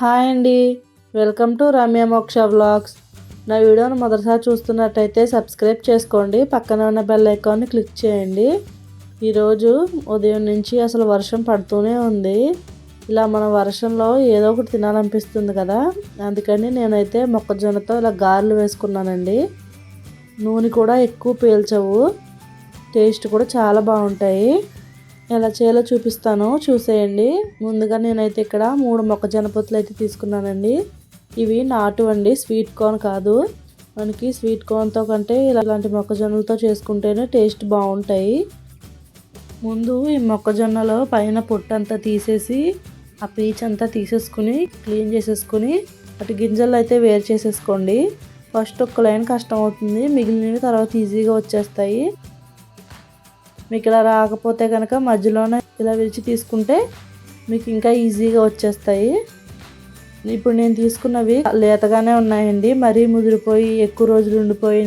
Hi అండి. Welcome to Ramya మోక్ష vlogs. నా వీడియోను మొదటిసారి చూస్తున్నట్టయితే సబ్స్క్రైబ్ చేసుకోండి. పక్కన ఉన్న బెల్ ఐకాన్ని క్లిక్ చేయండి. ఈరోజు ఉదయం నుంచి అసలు వర్షం పడుతూనే ఉంది. ఇలా మన వర్షంలో ఏదో ఒకటి తినాలనిపిస్తుంది కదా. అందుకని నేనైతే మొక్కజొన్నతో ఇలా గారెలు వేసుకున్నానండి. నూనె కూడా ఎక్కువ పీల్చవు. టేస్ట్ కూడా చాలా బాగుంటాయి. ఎలా చేయాలో చూపిస్తాను. చూసేయండి. ముందుగా నేనైతే ఇక్కడ మూడు మొక్కజొన్న పొత్తులు అయితే తీసుకున్నానండి. ఇవి నాటు అండి. స్వీట్ కార్న్ కాదు. మనకి స్వీట్ కార్న్తో కంటే ఇలాంటి మొక్కజొన్నలతో చేసుకుంటేనే టేస్ట్ బాగుంటాయి. ముందు ఈ మొక్కజొన్నలో పైన పొట్టు అంతా తీసేసి ఆ పీచ్ అంతా తీసేసుకుని క్లీన్ చేసేసుకుని అటు గింజలు అయితే వేరు చేసేసుకోండి. ఫస్ట్ ఒక్క లైన్ కష్టం అవుతుంది. మిగిలినవి తర్వాత ఈజీగా వచ్చేస్తాయి. మీకు ఇలా రాకపోతే కనుక మధ్యలోనే ఇలా విరిచి తీసుకుంటే మీకు ఇంకా ఈజీగా వచ్చేస్తాయి. ఇప్పుడు నేను తీసుకున్నవి లేతగానే ఉన్నాయండి. మరీ ముదిరిపోయి ఎక్కువ రోజులు ఉండిపోయి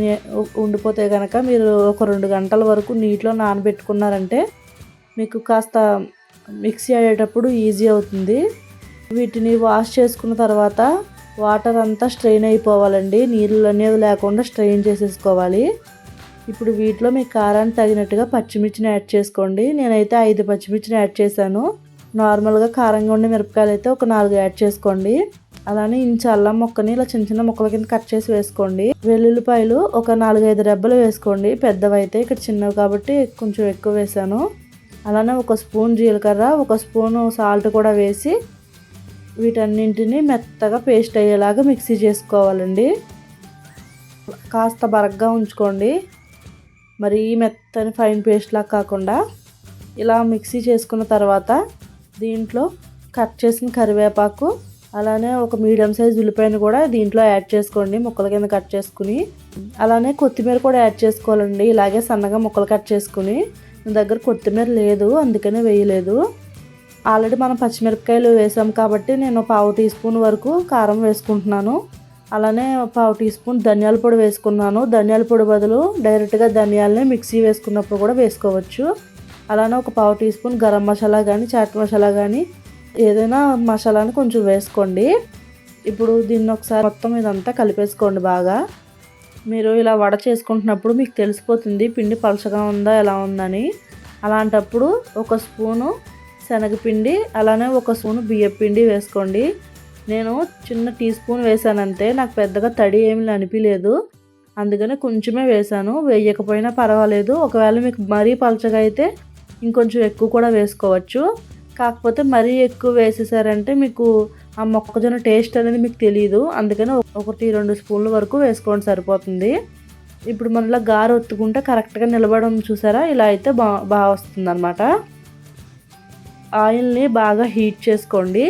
ఉండిపోతే కనుక మీరు ఒక రెండు గంటల వరకు నీటిలో నానబెట్టుకున్నారంటే మీకు కాస్త మిక్సీ అయ్యేటప్పుడు ఈజీ అవుతుంది. వీటిని వాష్ చేసుకున్న తర్వాత వాటర్ అంతా స్ట్రెయిన్ అయిపోవాలండి. నీళ్ళు అనేది లేకుండా స్ట్రెయిన్ చేసేసుకోవాలి. ఇప్పుడు వీటిలో మీ కారాన్ని తగినట్టుగా పచ్చిమిర్చిని యాడ్ చేసుకోండి. నేనైతే ఐదు పచ్చిమిర్చిని యాడ్ చేశాను. నార్మల్గా కారంగా ఉండే మిరపకాయలు అయితే ఒక నాలుగు యాడ్ చేసుకోండి. అలానే ఇంచు అల్లం మొక్కని ఇలా చిన్న చిన్న ముక్కల కింద కట్ చేసి వేసుకోండి. వెల్లుల్లిపాయలు ఒక నాలుగైదు రెబ్బలు వేసుకోండి. పెద్దవి అయితే ఇక్కడ చిన్నవి కాబట్టి కొంచెం ఎక్కువ వేసాను అలానే ఒక స్పూన్ జీలకర్ర ఒక స్పూను సాల్ట్ కూడా వేసి వీటన్నింటిని మెత్తగా పేస్ట్ అయ్యేలాగా మిక్సీ చేసుకోవాలండి. కాస్త బరగ్గా ఉంచుకోండి. మరి మెత్తని ఫైన్ పేస్ట్లా కాకుండా ఇలా మిక్సీ చేసుకున్న తర్వాత దీంట్లో కట్ చేసిన కరివేపాకు అలానే ఒక మీడియం సైజ్ ఉల్లిపాయను కూడా దీంట్లో యాడ్ చేసుకోండి ముక్కల కింద కట్ చేసుకుని. అలానే కొత్తిమీర కూడా యాడ్ చేసుకోవాలండి ఇలాగే సన్నగా ముక్కలు కట్ చేసుకుని. నా దగ్గర కొత్తిమీర లేదు అందుకనే వేయలేదు. ఆల్రెడీ మనం పచ్చిమిరపకాయలు వేసాం కాబట్టి నేను పావు టీ స్పూన్ వరకు కారం వేసుకుంటున్నాను. అలానే పావు టీ స్పూన్ ధనియాల పొడి వేసుకున్నాను. ధనియాల పొడి బదులు డైరెక్ట్గా ధనియాలనే మిక్సీ వేసుకున్నప్పుడు కూడా వేసుకోవచ్చు. అలానే ఒక పావు టీ స్పూన్ గరం మసాలా కానీ చాట్ మసాలా కానీ ఏదైనా మసాలాని కొంచెం వేసుకోండి. ఇప్పుడు దీన్ని ఒకసారి మొత్తం ఇదంతా కలిపేసుకోండి బాగా. మీరు ఇలా వడ చేసుకుంటున్నప్పుడు మీకు తెలిసిపోతుంది పిండి పలచగా ఉందా ఎలా ఉందని. అలాంటప్పుడు ఒక స్పూను శనగపిండి అలానే ఒక స్పూను బియ్యం పిండి వేసుకోండి. నేను చిన్న టీ స్పూన్ వేసానంతే నాకు పెద్దగా తడి ఏమి అనిపించలేదు అందుకని కొంచెమే వేసాను వేయకపోయినా పర్వాలేదు. ఒకవేళ మీకు మరీ పలచగా అయితే ఇంకొంచెం ఎక్కువ కూడా వేసుకోవచ్చు. కాకపోతే మరీ ఎక్కువ వేసేసారంటే మీకు ఆ మొక్కజొన్న టేస్ట్ అనేది మీకు తెలియదు అందుకని ఒకటి రెండు స్పూన్ల వరకు వేసుకోండి సరిపోతుంది. ఇప్పుడు మనలో గారు ఒత్తుకుంటే కరెక్ట్గా నిలబడడం చూసారా? ఇలా అయితే బా బాగా వస్తుంది అనమాట ఆయిల్ని బాగా హీట్ చేసుకోండి.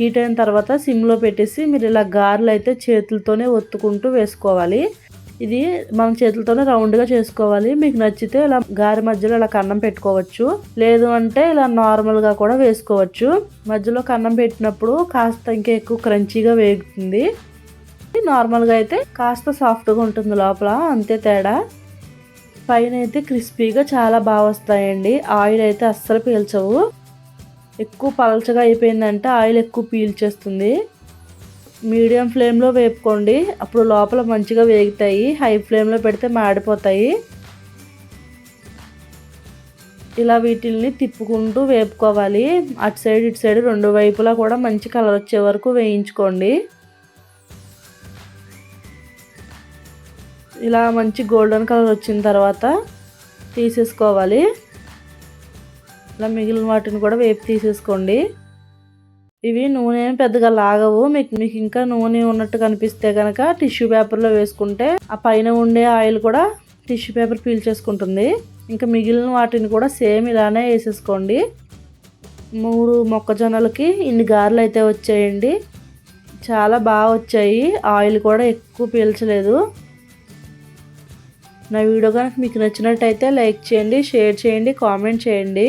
హీట్ అయిన తర్వాత సిమ్లో పెట్టేసి మీరు ఇలా గారెలు అయితే చేతులతోనే ఒత్తుకుంటూ వేసుకోవాలి. ఇది మనం చేతులతోనే రౌండ్గా చేసుకోవాలి. మీకు నచ్చితే ఇలా గారి మధ్యలో ఇలా కన్నం పెట్టుకోవచ్చు. లేదు అంటే ఇలా నార్మల్గా కూడా వేసుకోవచ్చు. మధ్యలో కన్నం పెట్టినప్పుడు కాస్త ఇంకా ఎక్కువ క్రంచీగా వేగుతుంది. నార్మల్గా అయితే కాస్త సాఫ్ట్గా ఉంటుంది లోపల అంతే తేడా. పైన అయితే క్రిస్పీగా చాలా బాగా వస్తాయండి. ఆయిల్ అయితే అస్సలు పీల్చవు. ఎక్కువ పలచగా అయిపోయిందంటే ఆయిల్ ఎక్కువ పీల్చేస్తుంది. మీడియం ఫ్లేమ్లో వేపుకోండి. అప్పుడు లోపల మంచిగా వేగుతాయి. హై ఫ్లేమ్లో పెడితే మాడిపోతాయి. ఇలా వీటిల్ని తిప్పుకుంటూ వేపుకోవాలి. అటు సైడ్ ఇటు సైడ్ రెండు వైపులా కూడా మంచి కలర్ వచ్చే వరకు వేయించుకోండి. ఇలా మంచి గోల్డెన్ కలర్ వచ్చిన తర్వాత తీసేసుకోవాలి. ఇలా మిగిలిన వాటిని కూడా వేపు తీసేసుకోండి. ఇవి నూనె పెద్దగా లాగవు. మీకు మీకు ఇంకా నూనె ఉన్నట్టు కనిపిస్తే కనుక టిష్యూ పేపర్లో వేసుకుంటే ఆ పైన ఉండే ఆయిల్ కూడా టిష్యూ పేపర్ పీల్చేసుకుంటుంది ఇంకా మిగిలిన వాటిని కూడా సేమ్ ఇలానే వేసేసుకోండి. మూడు మొక్కజొన్నలకి ఇన్ని గారెలు అయితే వచ్చాయండి. చాలా బాగా వచ్చాయి. ఆయిల్ కూడా ఎక్కువ పీల్చలేదు. నా వీడియో కనుక మీకు నచ్చినట్టయితే లైక్ చేయండి షేర్ చేయండి కామెంట్ చేయండి.